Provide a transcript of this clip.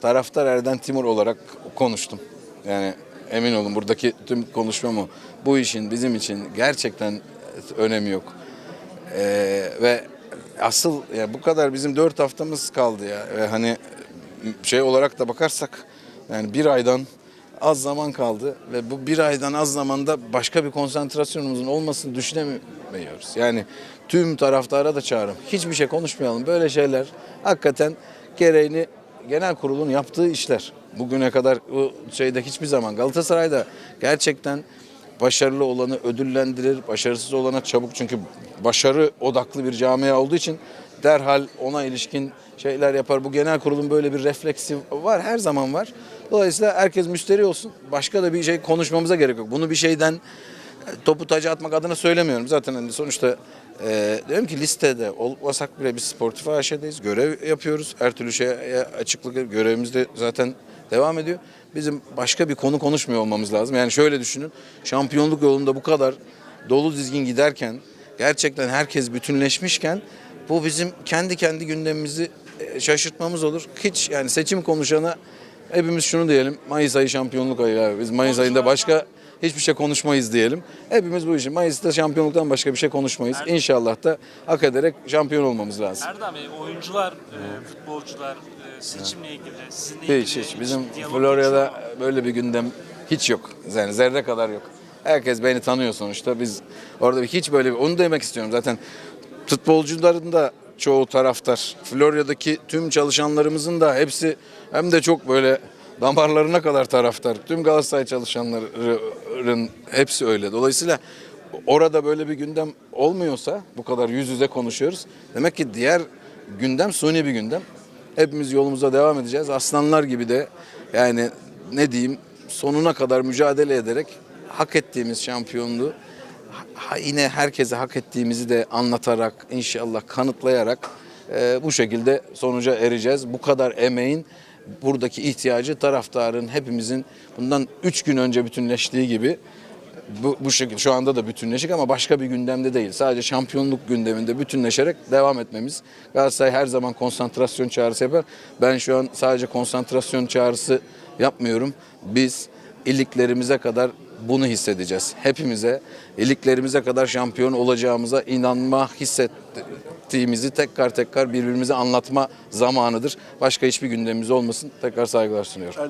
taraftar Erden Timur olarak konuştum. Yani emin olun buradaki tüm konuşmam o. Bu işin bizim için gerçekten önemi yok. Ee, ve asıl ya bu kadar bizim dört haftamız kaldı ya. Ve hani şey olarak da bakarsak yani bir aydan az zaman kaldı ve bu bir aydan az zamanda başka bir konsantrasyonumuzun olmasını düşünemiyoruz. Yani tüm taraftara da çağırım. Hiçbir şey konuşmayalım. Böyle şeyler hakikaten gereğini genel kurulun yaptığı işler. Bugüne kadar bu şeyde hiçbir zaman Galatasaray'da gerçekten başarılı olanı ödüllendirir, başarısız olana çabuk çünkü başarı odaklı bir camia olduğu için derhal ona ilişkin şeyler yapar. Bu genel kurulun böyle bir refleksi var, her zaman var. Dolayısıyla herkes müsteri olsun. Başka da bir şey konuşmamıza gerek yok. Bunu bir şeyden topu taca atmak adına söylemiyorum. Zaten hani sonuçta e, diyorum ki listede olmasak bile biz sportif AŞ'deyiz. Görev yapıyoruz. Her türlü şeye açıklık görevimiz de zaten devam ediyor. Bizim başka bir konu konuşmuyor olmamız lazım. Yani şöyle düşünün. Şampiyonluk yolunda bu kadar dolu dizgin giderken gerçekten herkes bütünleşmişken bu bizim kendi kendi gündemimizi e, şaşırtmamız olur. Hiç yani seçim konuşana hepimiz şunu diyelim. Mayıs ayı şampiyonluk ayı abi. Biz Mayıs ayında başka hiçbir şey konuşmayız diyelim. Hepimiz bu işin Mayıs'ta şampiyonluktan başka bir şey konuşmayız. İnşallah da hak ederek şampiyon olmamız lazım. Erdem Bey, oyuncular, e, futbolcular e, seçimle ilgili, sizinle ilgili Hiç hiç. Bizim geçiyor Florya'da böyle bir gündem hiç yok. Yani zerre kadar yok. Herkes beni tanıyor sonuçta. Biz orada hiç böyle bir, onu demek istiyorum zaten. Futbolcuların da çoğu taraftar. Florya'daki tüm çalışanlarımızın da hepsi hem de çok böyle damarlarına kadar taraftar. Tüm Galatasaray çalışanların hepsi öyle. Dolayısıyla orada böyle bir gündem olmuyorsa bu kadar yüz yüze konuşuyoruz. Demek ki diğer gündem suni bir gündem. Hepimiz yolumuza devam edeceğiz. Aslanlar gibi de yani ne diyeyim sonuna kadar mücadele ederek hak ettiğimiz şampiyonluğu ha- yine herkese hak ettiğimizi de anlatarak inşallah kanıtlayarak e, bu şekilde sonuca ereceğiz. Bu kadar emeğin buradaki ihtiyacı taraftarın hepimizin bundan 3 gün önce bütünleştiği gibi bu, bu şekilde şu anda da bütünleşik ama başka bir gündemde değil. Sadece şampiyonluk gündeminde bütünleşerek devam etmemiz. Galatasaray her zaman konsantrasyon çağrısı yapar. Ben şu an sadece konsantrasyon çağrısı yapmıyorum. Biz iliklerimize kadar bunu hissedeceğiz. Hepimize iliklerimize kadar şampiyon olacağımıza inanma hissettiğimizi tekrar tekrar birbirimize anlatma zamanıdır. Başka hiçbir gündemimiz olmasın. Tekrar saygılar sunuyorum.